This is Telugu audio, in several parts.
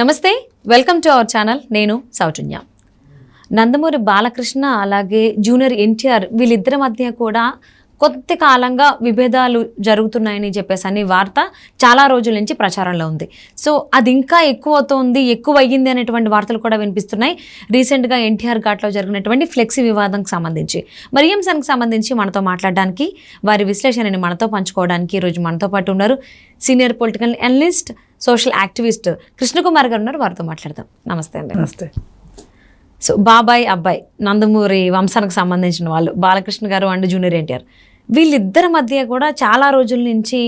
నమస్తే వెల్కమ్ టు అవర్ ఛానల్ నేను సౌజన్య. నందమూరి బాలకృష్ణ అలాగే జూనియర్ ఎన్టీఆర్ వీళ్ళిద్దరి మధ్య కూడా కొద్ది కాలంగా విభేదాలు జరుగుతున్నాయని చెప్పేసి అని వార్త చాలా రోజుల నుంచి ప్రచారంలో ఉంది. సో అది ఇంకా ఎక్కువ అవుతోంది ఎక్కువ అయ్యింది అనేటువంటి వార్తలు కూడా వినిపిస్తున్నాయి. రీసెంట్గా ఎన్టీఆర్ ఘాట్లో జరిగినటువంటి ఫ్లెక్సీ వివాదంకి సంబంధించి. మరి అంశానికి సంబంధించి మనతో మాట్లాడడానికి వారి విశ్లేషణని మనతో పంచుకోవడానికి ఈరోజు మనతో పాటు ఉన్నారు. Senior political analyst social activist Krishnakumar garu ఉన్నారు. వారితో మాట్లాడదాం. నమస్తే అండి. నమస్తే. సో బాబాయ్ అబ్బాయి నందమూరి వంశానికి సంబంధించిన వాళ్ళు బాలకృష్ణ గారు అండ్ జూనియర్ ఎన్టీఆర్ వీళ్ళిద్దరి మధ్య కూడా చాలా రోజుల నుంచి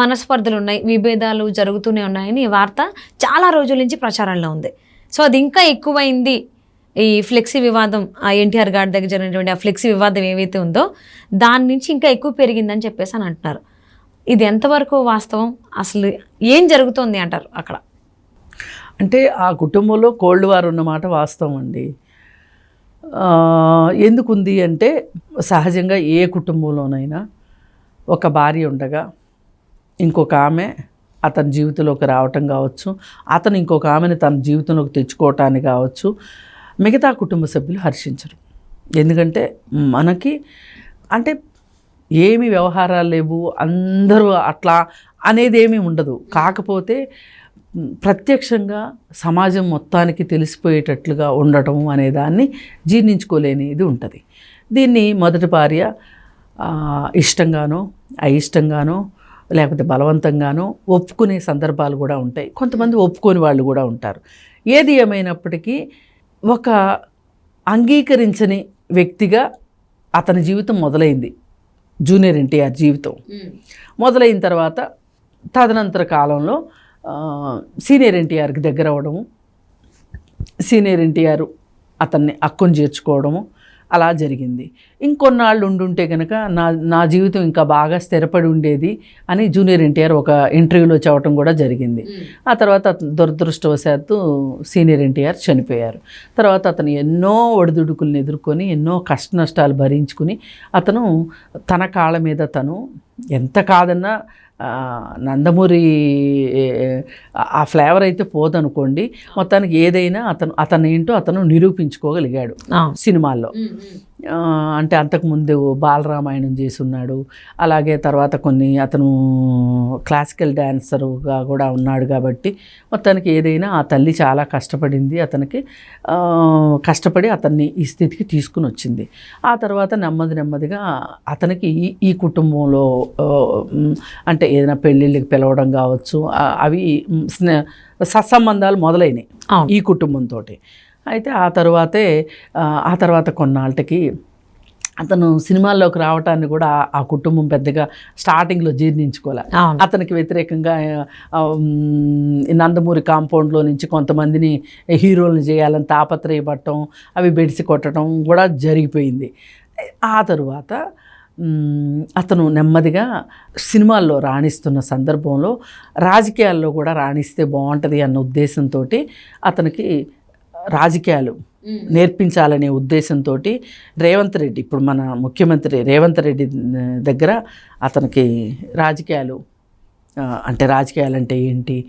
మనస్పర్ధలు ఉన్నాయి విభేదాలు జరుగుతూనే ఉన్నాయని ఈ వార్త చాలా రోజుల నుంచి ప్రచారంలో ఉంది. సో అది ఇంకా ఎక్కువైంది. ఈ ఫ్లెక్సీ వివాదం ఆ ఎన్టీఆర్ గారి దగ్గర జరిగినటువంటి ఆ ఫ్లెక్సీ వివాదం ఏవైతే ఉందో దాని నుంచి ఇంకా ఎక్కువ పెరిగిందని చెప్పేసి అని అంటున్నారు. ఇది ఎంతవరకు వాస్తవం? అసలు ఏం జరుగుతోంది అంటారు అక్కడ? అంటే ఆ కుటుంబంలో కోల్డ్ వార్ ఉన్నమాట వాస్తవం అండి. ఎందుకుంది అంటే సహజంగా ఏ కుటుంబంలోనైనా ఒక భార్య ఉండగా ఇంకొక ఆమె అతని జీవితంలోకి రావటం కావచ్చు అతను ఇంకొక ఆమెను తన జీవితంలోకి తెచ్చుకోవటానికి కావచ్చు మిగతా కుటుంబ సభ్యులు హర్షించరు. ఎందుకంటే మనకి అంటే ఏమి వ్యవహారాలు లేవు అందరూ అట్లా అనేది ఏమీ ఉండదు. కాకపోతే ప్రత్యక్షంగా సమాజం మొత్తానికి తెలిసిపోయేటట్లుగా ఉండటం అనే దాన్ని జీర్ణించుకోలేనిది ఉంటుంది. దీన్ని మొదటి భార్య ఇష్టంగానో అయిష్టంగానో లేకపోతే బలవంతంగానో ఒప్పుకునే సందర్భాలు కూడా ఉంటాయి. కొంతమంది ఒప్పుకోని వాళ్ళు కూడా ఉంటారు. ఏది ఏమైనప్పటికీ ఒక అంగీకరించని వ్యక్తిగా అతని జీవితం మొదలైంది. జూనియర్ ఎన్టీఆర్ జీవితం. మొదలైన తర్వాత తదనంతర కాలంలో సీనియర్ ఎన్టీఆర్కి దగ్గర అవ్వడము సీనియర్ ఎన్టీఆర్ అతన్ని అక్కును చేర్చుకోవడము అలా జరిగింది. ఇంకొన్నాళ్ళు ఉండుంటే కనుక నా నా జీవితం ఇంకా బాగా స్థిరపడి ఉండేది అని జూనియర్ ఎన్టీఆర్ ఒక ఇంటర్వ్యూలో చెప్పడం కూడా జరిగింది. ఆ తర్వాత అతను దురదృష్టవశాత్తు సీనియర్ ఎన్టీఆర్ చనిపోయారు. తర్వాత అతను ఎన్నో ఒడిదుడుకులను ఎదుర్కొని ఎన్నో కష్ట నష్టాలు భరించుకుని అతను తన కాళ్ళ మీద తను ఎంత కాదన్నా నందమూరి ఆ ఫ్లేవర్ అయితే పోదనుకోండి మొత్తానికి ఏదైనా అతను అతను ఏంటో అతను నిరూపించుకోగలిగాడు. సినిమాల్లో అంటే అంతకుముందు బాలరామాయణం చేసి ఉన్నాడు అలాగే తర్వాత కొన్ని అతను క్లాసికల్ డ్యాన్సరుగా కూడా ఉన్నాడు కాబట్టి మొత్తానికి ఏదైనా ఆ తల్లి చాలా కష్టపడింది. అతనికి కష్టపడి అతన్ని ఈ స్థితికి తీసుకుని వచ్చింది. ఆ తర్వాత నెమ్మది నెమ్మదిగా అతనికి ఈ ఈ కుటుంబంలో అంటే ఏదైనా పెళ్ళిళ్ళకి పిలవడం కావచ్చు అవి సత్సంబంధాలు మొదలైనవి. ఈ కుటుంబంతో అయితే ఆ తర్వాతే ఆ, తర్వాత కొన్నాళ్ళకి అతను సినిమాల్లోకి రావటాన్ని కూడా ఆ- కుటుంబం పెద్దగా స్టార్టింగ్లో జీర్ణించుకోలే. అతనికి వ్యతిరేకంగా నందమూరి కాంపౌండ్లో నుంచి కొంతమందిని హీరోలను చేయాలని తాపత్రయపడటం అవి బెడిసి కొట్టడం కూడా జరిగిపోయింది. ఆ తరువాత అతను నెమ్మదిగా సినిమాల్లో రాణిస్తున్న సందర్భంలో రాజకీయాల్లో కూడా రాణిస్తే బాగుంటుంది అన్న ఉద్దేశంతో అతనికి రాజకీయాలు నేర్పించాలనే ఉద్దేశంతో రేవంత్ రెడ్డి ఇప్పుడు మన ముఖ్యమంత్రి రేవంత్ రెడ్డి దగ్గర అతనికి రాజకీయాలు అంటే రాజకీయాలు అంటే ఏంటి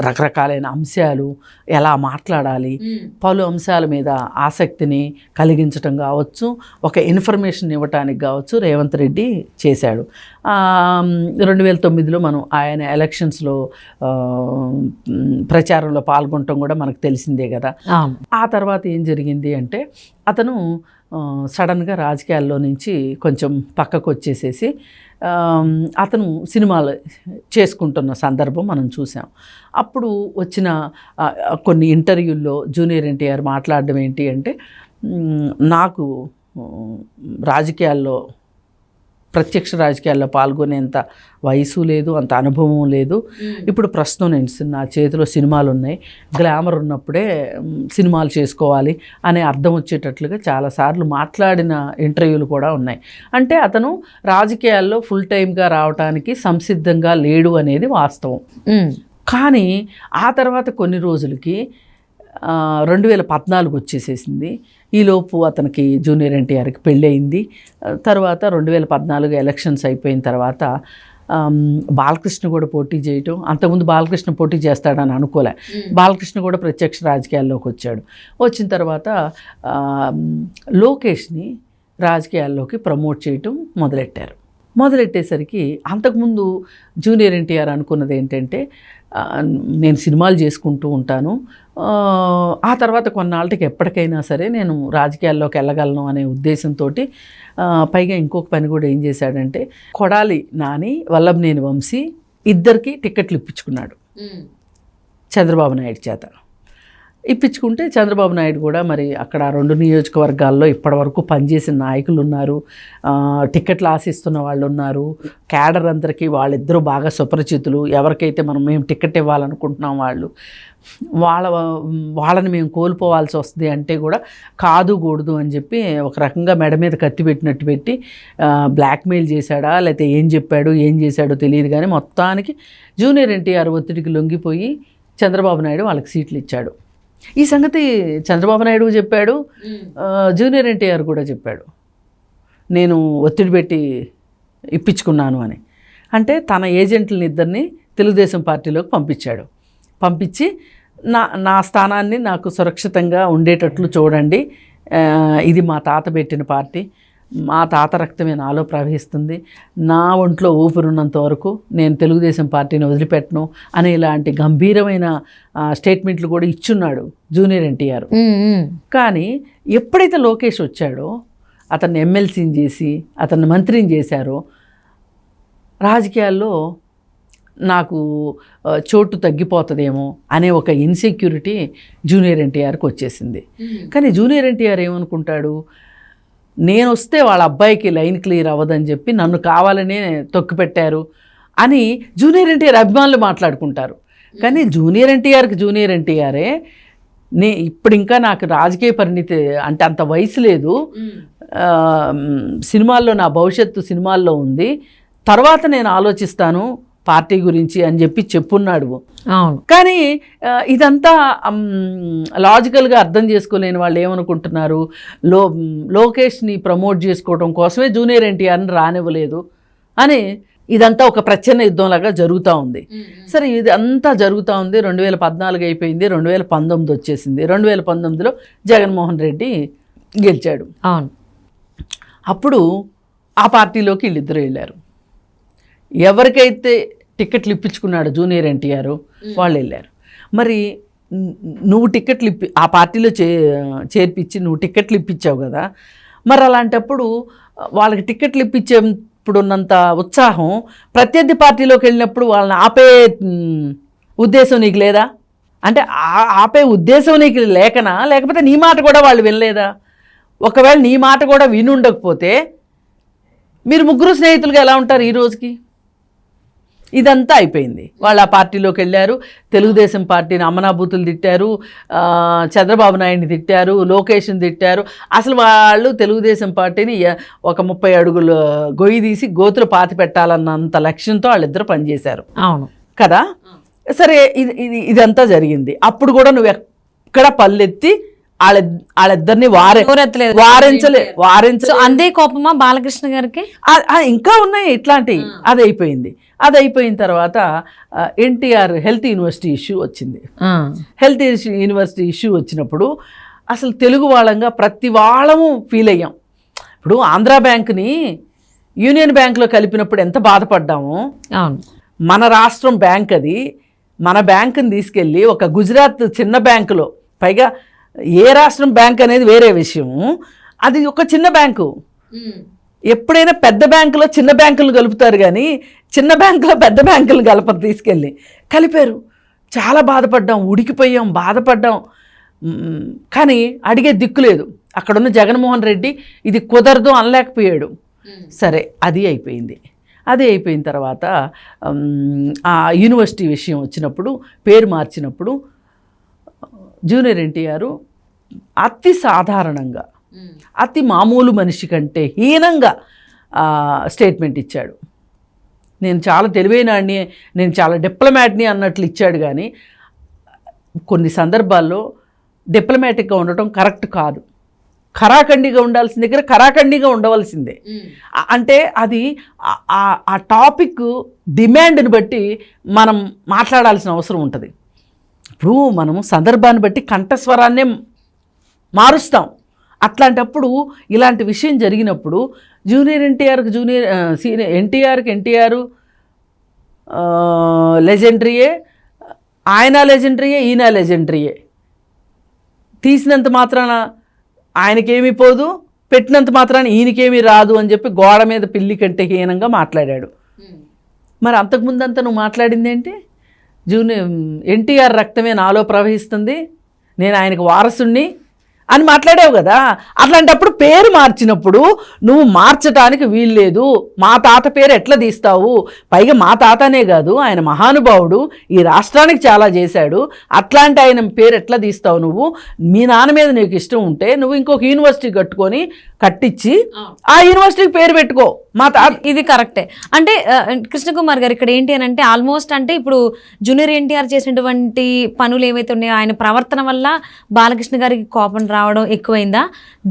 రకరకాలైన అంశాలు ఎలా మాట్లాడాలి? పలు అంశాల మీద ఆసక్తిని కలిగించటం కావచ్చు ఒక ఇన్ఫర్మేషన్ ఇవ్వటానికి కావచ్చు రేవంత్ రెడ్డి చేశాడు. రెండు వేల తొమ్మిదిలో మనం ఆయన ఎలక్షన్స్లో ప్రచారంలో పాల్గొనటం కూడా మనకు తెలిసిందే కదా. ఆ తర్వాత ఏం జరిగింది అంటే అతను సడన్గా రాజకీయాల్లో నుంచి కొంచెం పక్కకు వచ్చేసేసి అతను సినిమాలు చేసుకుంటున్న సందర్భం మనం చూసాం. అప్పుడు వచ్చిన కొన్ని ఇంటర్వ్యూల్లో జూనియర్ ఎన్టీఆర్ మాట్లాడడం ఏంటి అంటే నాకు రాజకీయాల్లో ప్రత్యక్ష రాజకీయాల్లో పాల్గొనేంత వయసు లేదు అంత అనుభవం లేదు. ఇప్పుడు ప్రస్తుతం నేను నా చేతిలో సినిమాలు ఉన్నాయి గ్లామర్ ఉన్నప్పుడే సినిమాలు చేసుకోవాలి అనే అర్థం వచ్చేటట్లుగా చాలాసార్లు మాట్లాడిన ఇంటర్వ్యూలు కూడా ఉన్నాయి. అంటే అతను రాజకీయాల్లో ఫుల్ టైమ్గా రావడానికి సంసిద్ధంగా లేడు అనేది వాస్తవం. కానీ ఆ తర్వాత కొన్ని రోజులకి రెండు వేల పద్నాలుగు వచ్చేసేసింది. ఈలోపు అతనికి జూనియర్ ఎన్టీఆర్కి పెళ్ళయింది తర్వాత రెండు వేల పద్నాలుగు ఎలక్షన్స్ అయిపోయిన తర్వాత బాలకృష్ణ కూడా పోటీ చేయటం అంతకుముందు బాలకృష్ణ పోటీ చేస్తాడని అనుకోలే. బాలకృష్ణ కూడా ప్రత్యక్ష రాజకీయాల్లోకి వచ్చాడు. వచ్చిన తర్వాత లోకేష్ని రాజకీయాల్లోకి ప్రమోట్ చేయటం మొదలెట్టారు. మొదలెట్టేసరికి అంతకుముందు జూనియర్ ఎన్టీఆర్ అనుకున్నది ఏంటంటే నేను సినిమాలు చేసుకుంటూ ఉంటాను ఆ, తర్వాత కొన్నాళ్ళకి ఎప్పటికైనా సరే నేను రాజకీయాల్లోకి వెళ్ళగలను అనే ఉద్దేశంతో పైగా ఇంకొక పని కూడా ఏం చేశాడంటే కొడాలి నాని వల్లభనేని వంశీ ఇద్దరికి టికెట్లు ఇప్పించుకున్నాడు చంద్రబాబు నాయుడు చేత. ఇప్పించుకుంటే చంద్రబాబు నాయుడు కూడా మరి అక్కడ రెండు నియోజకవర్గాల్లో ఇప్పటివరకు పనిచేసిన నాయకులు ఉన్నారు టికెట్లు ఆశిస్తున్న వాళ్ళు ఉన్నారు క్యాడర్ అందరికీ వాళ్ళిద్దరూ బాగా సుపరిచితులు. ఎవరికైతే మనం మేము టికెట్ ఇవ్వాలనుకుంటున్నాం వాళ్ళు వాళ్ళ వాళ్ళని మేము కోల్పోవాల్సి వస్తుంది అంటే కూడా కాదు కూడదు అని చెప్పి ఒక రకంగా మెడ మీద కత్తి పెట్టినట్టు పెట్టి బ్లాక్మెయిల్ చేశాడా లేకపోతే ఏం చెప్పాడు ఏం చేశాడో తెలియదు కానీ మొత్తానికి జూనియర్ ఎన్టీఆర్ ఒత్తిడికి లొంగిపోయి చంద్రబాబు నాయుడు వాళ్ళకి సీట్లు ఇచ్చాడు. ఈ సంగతి చంద్రబాబు నాయుడు చెప్పాడు జూనియర్ ఎన్టీఆర్ కూడా చెప్పాడు. నేను ఒత్తిడి పెట్టి ఇప్పించుకున్నాను అని. అంటే తన ఏజెంట్లని ఇద్దరిని తెలుగుదేశం పార్టీలోకి పంపించాడు. పంపించి నా నా స్థానాన్ని నాకు సురక్షితంగా ఉండేటట్లు చూడండి. ఇది మా తాత పెట్టిన పార్టీ. మా తాత రక్తమే నాలో ప్రవహిస్తుంది. నా ఒంట్లో ఊపిరున్నంత వరకు నేను తెలుగుదేశం పార్టీని వదిలిపెట్టను అనే ఇలాంటి గంభీరమైన స్టేట్మెంట్లు కూడా ఇచ్చున్నాడు జూనియర్ ఎన్టీఆర్. కానీ ఎప్పుడైతే లోకేష్ వచ్చాడో అతన్ని ఎమ్మెల్సీని చేసి అతన్ని మంత్రిని చేశారో రాజకీయాల్లో నాకు చోటు తగ్గిపోతుందేమో అనే ఒక ఇన్సెక్యూరిటీ జూనియర్ ఎన్టీఆర్కి వచ్చేసింది. కానీ జూనియర్ ఎన్టీఆర్ ఏమనుకుంటాడు? నేను వస్తే వాళ్ళ అబ్బాయికి లైన్ క్లియర్ అవ్వదని చెప్పి నన్ను కావాలనే తొక్కిపెట్టారు అని జూనియర్ ఎన్టీఆర్ అభిమానులు మాట్లాడుకుంటారు. కానీ జూనియర్ ఎన్టీఆర్కి జూనియర్ ఎన్టీఆరే నే ఇప్పుడు ఇంకా నాకు రాజకీయ పరిణితి అంటే అంత వయసు లేదు. సినిమాల్లో నా భవిష్యత్తు సినిమాల్లో ఉంది. తర్వాత నేను ఆలోచిస్తాను. పార్టీ గురించి అని చెప్పి చెప్పున్నాడు. అవును. కానీ ఇదంతా లాజికల్గా అర్థం చేసుకోలేని వాళ్ళు ఏమనుకుంటున్నారు? లో లోకేష్ని ప్రమోట్ చేసుకోవడం కోసమే జూనియర్ ఎన్టీఆర్ని రానివ్వలేదు అని ఇదంతా ఒక ప్రచ్ఛన్న యుద్ధంలాగా జరుగుతూ ఉంది. సరే ఇది అంతా జరుగుతూ ఉంది. రెండు వేల పద్నాలుగు అయిపోయింది రెండు వేల పంతొమ్మిది వచ్చేసింది. రెండు వేల పంతొమ్మిదిలో జగన్మోహన్ రెడ్డి గెలిచాడు. అవును. అప్పుడు ఆ పార్టీలోకి వీళ్ళిద్దరూ వెళ్ళారు. ఎవరికైతే టికెట్లు ఇప్పించుకున్నాడు జూనియర్ ఎన్టీఆర్ వాళ్ళు వెళ్ళారు. మరి నువ్వు టికెట్లు ఇప్పి ఆ పార్టీలో చే చేర్పించి నువ్వు టికెట్లు ఇప్పించావు కదా మరి అలాంటప్పుడు వాళ్ళకి టికెట్లు ఇప్పించేప్పుడు ఉన్నంత ఉత్సాహం ప్రత్యర్థి పార్టీలోకి వెళ్ళినప్పుడు వాళ్ళని ఆపే ఉద్దేశం నీకు లేదా? అంటే ఆ- ఆపే ఉద్దేశం నీకు లేకనా? లేకపోతే నీ మాట కూడా వాళ్ళు వినలేదా? ఒకవేళ నీ మాట కూడా వినుండకపోతే మీరు ముగ్గురు స్నేహితులుగా ఎలా ఉంటారు ఈ రోజుకి? ఇదంతా అయిపోయింది. వాళ్ళు ఆ పార్టీలోకి వెళ్ళారు. తెలుగుదేశం పార్టీని అమ్మనాబూతులు తిట్టారు. చంద్రబాబు నాయుడిని తిట్టారు. లోకేష్ని తిట్టారు. అసలు వాళ్ళు తెలుగుదేశం పార్టీని ఒక ముప్పై అడుగులు గొయ్యి తీసి గోతులు పాతి పెట్టాలన్నంత లక్ష్యంతో వాళ్ళిద్దరూ పనిచేశారు. అవును. కదా? సరే ఇది ఇది ఇదంతా జరిగింది. అప్పుడు కూడా నువ్వు ఎక్కడ పల్లెత్తి వాళ్ళ వాళ్ళిద్దరిని వారే ఎవరెత్తలేదు? వారించలే సో వారించలే. అందే కోపమా బాలకృష్ణ గారికి? ఇంకా ఉన్నాయి ఇట్లాంటి. అది అయిపోయింది అది అయిపోయిన తర్వాత ఎన్టీఆర్ హెల్త్ యూనివర్సిటీ ఇష్యూ వచ్చింది. ఆ, హెల్త్ యూనివర్సిటీ ఇష్యూ వచ్చినప్పుడు అసలు తెలుగు వాళ్ళంగా ప్రతి వాళ్ళము ఫీల్ అయ్యాం. ఇప్పుడు ఆంధ్రా బ్యాంక్ని యూనియన్ బ్యాంక్లో కలిపినప్పుడు ఎంత బాధపడ్డామో. అవును. మన రాష్ట్రం బ్యాంక్ అది. మన బ్యాంకుని తీసుకెళ్ళి ఒక గుజరాత్ చిన్న బ్యాంకులో పైగా ఏ రాష్ట్రం బ్యాంక్ అనేది వేరే విషయం అది ఒక చిన్న బ్యాంకు. ఎప్పుడైనా పెద్ద బ్యాంకులో చిన్న బ్యాంకులు కలుపుతారు కానీ చిన్న బ్యాంకులో పెద్ద బ్యాంకులు కలపరు తీసుకెళ్ళి. కలిపారు. చాలా బాధపడ్డాం ఉడికిపోయాం బాధపడ్డాం. కానీ అడిగే దిక్కు లేదు. అక్కడున్న జగన్మోహన్ రెడ్డి ఇది కుదరదు అనలేకపోయాడు. సరే అది అయిపోయింది. అది అయిపోయిన తర్వాత ఆ యూనివర్సిటీ విషయం వచ్చినప్పుడు పేరు మార్చినప్పుడు జూనియర్ ఎన్టీఆర్ అతి సాధారణంగా అతి మామూలు మనిషి కంటే హీనంగా స్టేట్మెంట్ ఇచ్చాడు. నేను చాలా తెలివైనాడిని నేను చాలా డిప్లొమాట్ని అన్నట్లు ఇచ్చాడు కానీ కొన్ని సందర్భాల్లో డిప్లొమాటిక్గా ఉండటం కరెక్ట్ కాదు. ఖరాఖండిగా ఉండాల్సిన దగ్గర ఖరాఖండిగా ఉండవలసిందే. అంటే అది ఆ- టాపిక్ డిమాండ్ని బట్టి మనం మాట్లాడాల్సిన అవసరం ఉంటుంది. ఇప్పుడు మనము సందర్భాన్ని బట్టి కంఠస్వరాన్నే మారుస్తాం. అట్లాంటప్పుడు ఇలాంటి విషయం జరిగినప్పుడు జూనియర్ ఎన్టీఆర్కి జూనియర్ సీనియర్ ఎన్టీఆర్కి ఎన్టీఆర్ లెజెండరీయే ఆయన లెజెండరీయే ఈయన లెజెండరీయే. తీసినంత మాత్రాన ఆయనకేమీ పోదు పెట్టినంత మాత్రాన ఈయనకేమీ రాదు అని చెప్పి గోడ మీద పిల్లి కంటే హీనంగా మాట్లాడాడు. మరి అంతకుముందంతా నువ్వు మాట్లాడింది ఏంటి? జూనియర్ ఎన్టీఆర్ రక్తమే నాలో ప్రవహిస్తుంది నేను ఆయనకు వారసుణ్ణి అని మాట్లాడావు కదా. అట్లాంటప్పుడు పేరు మార్చినప్పుడు నువ్వు మార్చటానికి వీల్లేదు మా తాత పేరు ఎట్లా తీస్తావు? పైగా మా తాతనే కాదు ఆయన మహానుభావుడు ఈ రాష్ట్రానికి చాలా చేశాడు. అట్లాంటి ఆయన పేరు ఎట్లా తీస్తావు నువ్వు? మీ నాన్న మీద నీకు ఇష్టం ఉంటే నువ్వు ఇంకొక యూనివర్సిటీ కట్టుకొని కట్టించి ఆ. యూనివర్సిటీకి పేరు పెట్టుకో. మా తాత ఇది కరెక్టే. అంటే కృష్ణకుమార్ గారు ఇక్కడ ఏంటి అని అంటే ఆల్మోస్ట్ అంటే ఇప్పుడు జూనియర్ ఎన్టీఆర్ చేసినటువంటి పనులు ఏవైతే ఉన్నాయో ఆయన ప్రవర్తన వల్ల బాలకృష్ణ గారికి కోపం రావడం ఎక్కువైందా?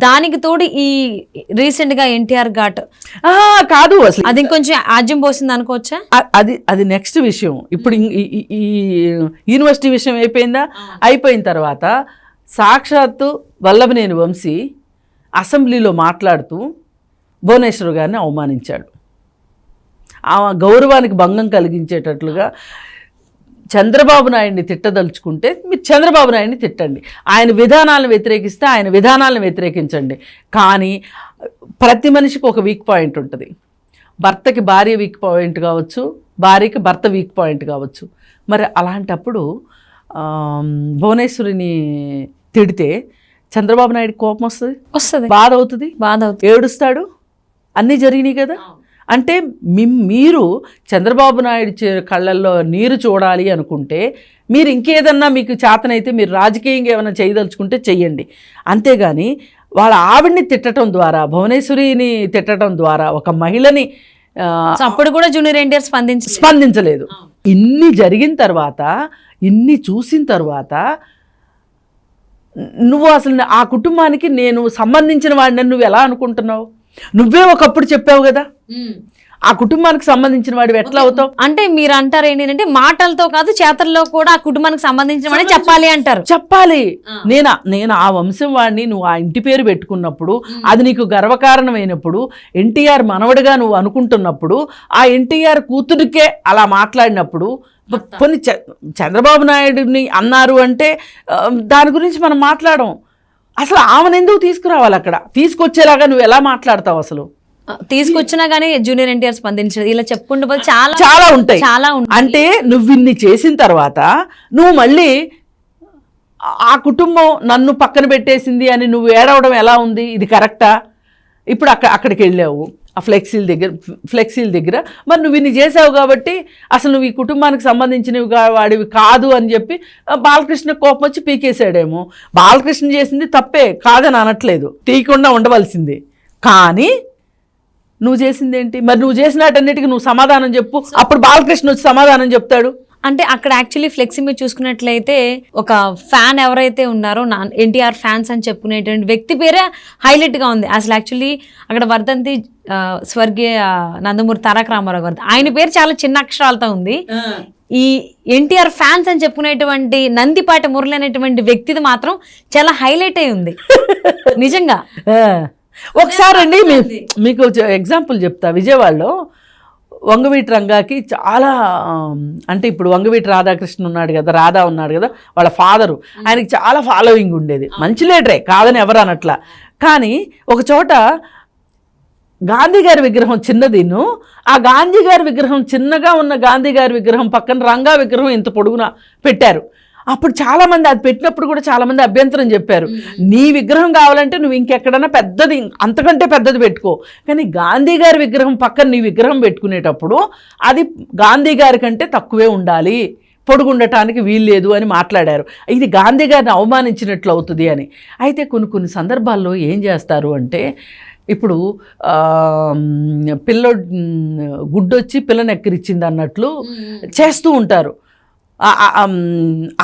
దానికి తోడు ఈ రీసెంట్గా ఎన్టీఆర్ ఘాట్. కాదు అసలు. అది ఇంకొంచెం ఆజ్యం పోసింది అనుకోవచ్చా? అది అది నెక్స్ట్ విషయం. ఇప్పుడు ఈ యూనివర్సిటీ విషయం అయిపోయిందా? అయిపోయిన తర్వాత సాక్షాత్తు వల్లభనేని వంశీ అసెంబ్లీలో మాట్లాడుతూ భువనేశ్వర్ గారిని అవమానించాడు. ఆ గౌరవానికి భంగం కలిగించేటట్లుగా చంద్రబాబు నాయుడిని తిట్టదలుచుకుంటే మీరు చంద్రబాబు నాయుడిని తిట్టండి. ఆయన విధానాలను వ్యతిరేకిస్తే ఆయన విధానాలను వ్యతిరేకించండి. కానీ ప్రతి మనిషికి ఒక వీక్ పాయింట్ ఉంటుంది. భర్తకి భార్య వీక్ పాయింట్ కావచ్చు భార్యకి భర్త వీక్ పాయింట్ కావచ్చు. మరి అలాంటప్పుడు భువనేశ్వరిని తిడితే చంద్రబాబు నాయుడు కోపం వస్తుంది? వస్తుంది. బాధ అవుతుంది? బాధ అవుతుంది. ఏడుస్తాడు? అన్నీ జరిగినాయి కదా? అంటే మీ మీరు చంద్రబాబు నాయుడు కళ్ళల్లో నీరు చూడాలి అనుకుంటే మీరు ఇంకేదన్నా మీకు చేతనైతే మీరు రాజకీయంగా ఏమైనా చేయదలుచుకుంటే చెయ్యండి. అంతేగాని వాళ్ళ ఆవిడ్ని తిట్టడం ద్వారా భువనేశ్వరిని తిట్టడం ద్వారా ఒక మహిళని అప్పుడు కూడా జూనియర్ ఎన్టీఆర్ స్పందించి స్పందించలేదు. ఇన్ని జరిగిన తర్వాత ఇన్ని చూసిన తర్వాత నువ్వు అసలు ఆ కుటుంబానికి నేను సంబంధించిన వాడిని నువ్వు ఎలా అనుకుంటున్నావు? నువ్వే ఒకప్పుడు చెప్పావు కదా. ఆ కుటుంబానికి సంబంధించిన వాడివి ఎట్లా అవుతావు? అంటే మీరు అంటారు ఏంటంటే మాటలతో కాదు చేతల్లో కూడా ఆ కుటుంబానికి సంబంధించిన వాడే చెప్పాలి అంటారు. చెప్పాలి. నేను? నేను ఆ వంశం వాడిని నువ్వు ఆ ఇంటి పేరు పెట్టుకున్నప్పుడు అది నీకు గర్వకారణమైనప్పుడు ఎన్టీఆర్ మనవడిగా నువ్వు అనుకుంటున్నప్పుడు ఆ ఎన్టీఆర్ కూతురికే అలా మాట్లాడినప్పుడు కొన్ని చంద్రబాబు నాయుడిని అన్నారు అంటే దాని గురించి మనం మాట్లాడం అసలు ఆమెను ఎందుకు తీసుకురావాలి అక్కడ? తీసుకొచ్చేలాగా నువ్వు ఎలా మాట్లాడతావు అసలు? తీసుకొచ్చినా గానీ జూనియర్ ఎన్టీఆర్ స్పందించలేదు. ఇలా చెప్పుకుంటూ చాలా చాలా ఉంటాయి. చాలా ఉంటాయి. అంటే నువ్వు ఇన్ని చేసిన తర్వాత నువ్వు మళ్ళీ ఆ కుటుంబం నన్ను పక్కన పెట్టేసింది అని నువ్వు ఏడవడం ఎలా ఉంది? ఇది కరెక్టా? ఇప్పుడు అక్కడ అక్కడికి వెళ్ళావు. ఆ ఫ్లెక్సీల దగ్గర ఫ్లెక్సీల దగ్గర. మరి నువ్వు ఇన్ని చేసావు కాబట్టి అసలు నువ్వు ఈ కుటుంబానికి సంబంధించినవి వాడివి కాదు అని చెప్పి బాలకృష్ణ కోపం వచ్చి పీకేశాడేమో. బాలకృష్ణ చేసింది తప్పే కాదని అనట్లేదు. తీయకుండా ఉండవలసింది. కానీ నువ్వు చేసింది ఏంటి మరి నువ్వు చేసినట్టన్నిటికీ నువ్వు సమాధానం చెప్పు. అప్పుడు బాలకృష్ణ వచ్చి సమాధానం చెప్తాడు. అంటే అక్కడ యాక్చువల్లీ ఫ్లెక్సీ మీరు చూసుకున్నట్లయితే ఒక ఫ్యాన్ ఎవరైతే ఉన్నారో నా ఎన్టీఆర్ ఫ్యాన్స్ అని చెప్పుకునేటువంటి వ్యక్తి పేరే హైలైట్గా ఉంది. అసలు యాక్చువల్లీ అక్కడ వర్ధంతి స్వర్గీయ నందమూరి తారక రామారావు గారు ఆయన పేరు చాలా చిన్న అక్షరాలతో ఉంది. ఈ ఎన్టీఆర్ ఫ్యాన్స్ అని చెప్పుకునేటువంటి నందిపాటి మురళి అనేటువంటి వ్యక్తిది మాత్రం చాలా హైలైట్ అయి ఉంది. నిజంగా. ఒకసారి అండి మీకు ఎగ్జాంపుల్ చెప్తా. విజయవాడలో వంగవీటి రంగాకి చాలా అంటే ఇప్పుడు వంగవీటి రాధాకృష్ణ ఉన్నాడు కదా రాధా ఉన్నాడు కదా వాళ్ళ ఫాదరు. ఆయనకి చాలా ఫాలోయింగ్ ఉండేది. మంచి లీడరే కాదని ఎవరు అనట్లా. కానీ ఒక చోట గాంధీ గారి విగ్రహం చిన్నదిను ఆ గాంధీ గారి విగ్రహం చిన్నగా ఉన్న గాంధీ గారి విగ్రహం పక్కన రంగా విగ్రహం ఇంత పొడుగున పెట్టారు. అప్పుడు చాలా మంది అది పెట్టినప్పుడు కూడా చాలా మంది అభ్యంతరం చెప్పారు. నీ విగ్రహం కావాలంటే నువ్వు ఇంకెక్కడన్నా పెద్దది అంతకంటే పెద్దది పెట్టుకో. కానీ గాంధీ గారి విగ్రహం పక్కన నీ విగ్రహం పెట్టుకునేటప్పుడు అది గాంధీ గారి కంటే తక్కువే ఉండాలి. పొడుగుండటానికి వీల్లేదు అని మాట్లాడారు. ఇది గాంధీ గారిని అవమానించినట్లు అవుతుంది అని. అయితే కొన్ని కొన్ని సందర్భాల్లో ఏం చేస్తారు అంటే ఇప్పుడు పిల్ల గుడ్డొచ్చి పిల్లని ఎక్కిరిచ్చింది అన్నట్లు చేస్తూ ఉంటారు.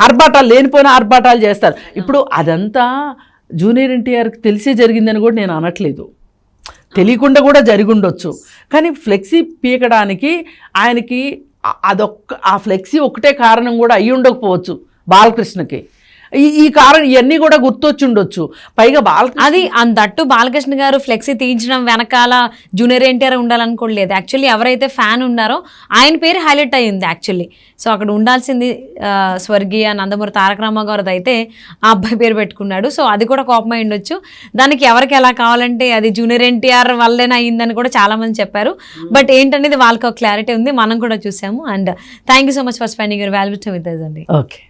ఆర్భాటాలు లేనిపోయిన ఆర్భాటాలు చేస్తారు. ఇప్పుడు అదంతా జూనియర్ ఎన్టీఆర్కి తెలిసే జరిగిందని కూడా నేను అనట్లేదు. తెలియకుండా కూడా జరిగి ఉండొచ్చు కానీ ఫ్లెక్సీ పీకడానికి ఆయనకి అదొక్క ఆ ఫ్లెక్సీ ఒకటే కారణం కూడా అయ్యి ఉండకపోవచ్చు బాలకృష్ణకి. ఈ ఈ కారణం ఇవన్నీ కూడా గుర్తొచ్చి ఉండొచ్చు పైగా బాలకృష్ణ అది దట్టు బాలకృష్ణ గారు ఫ్లెక్సీ తీయించడం వెనకాల జూనియర్ ఎన్టీఆర్ ఉండాలనుకోలేదు యాక్చువల్లీ ఎవరైతే ఫ్యాన్ ఉన్నారో ఆయన పేరు హైలైట్ అయ్యింది యాక్చువల్లీ. సో అక్కడ ఉండాల్సింది స్వర్గీయ నందమూరి తారక రామారావు గారిది అయితే ఆ అబ్బాయి పేరు పెట్టుకున్నాడు. సో అది కూడా కోపమై ఉండొచ్చు. దానికి ఎవరికి ఎలా కావాలంటే అది జూనియర్ ఎన్టీఆర్ వల్లేనే అయ్యిందని కూడా చాలా మంది చెప్పారు. బట్ ఏంటనేది వాళ్ళకి ఒక క్లారిటీ ఉంది. మనం కూడా చూసాము. And thank you so much for spending your value with అండి. ఓకే.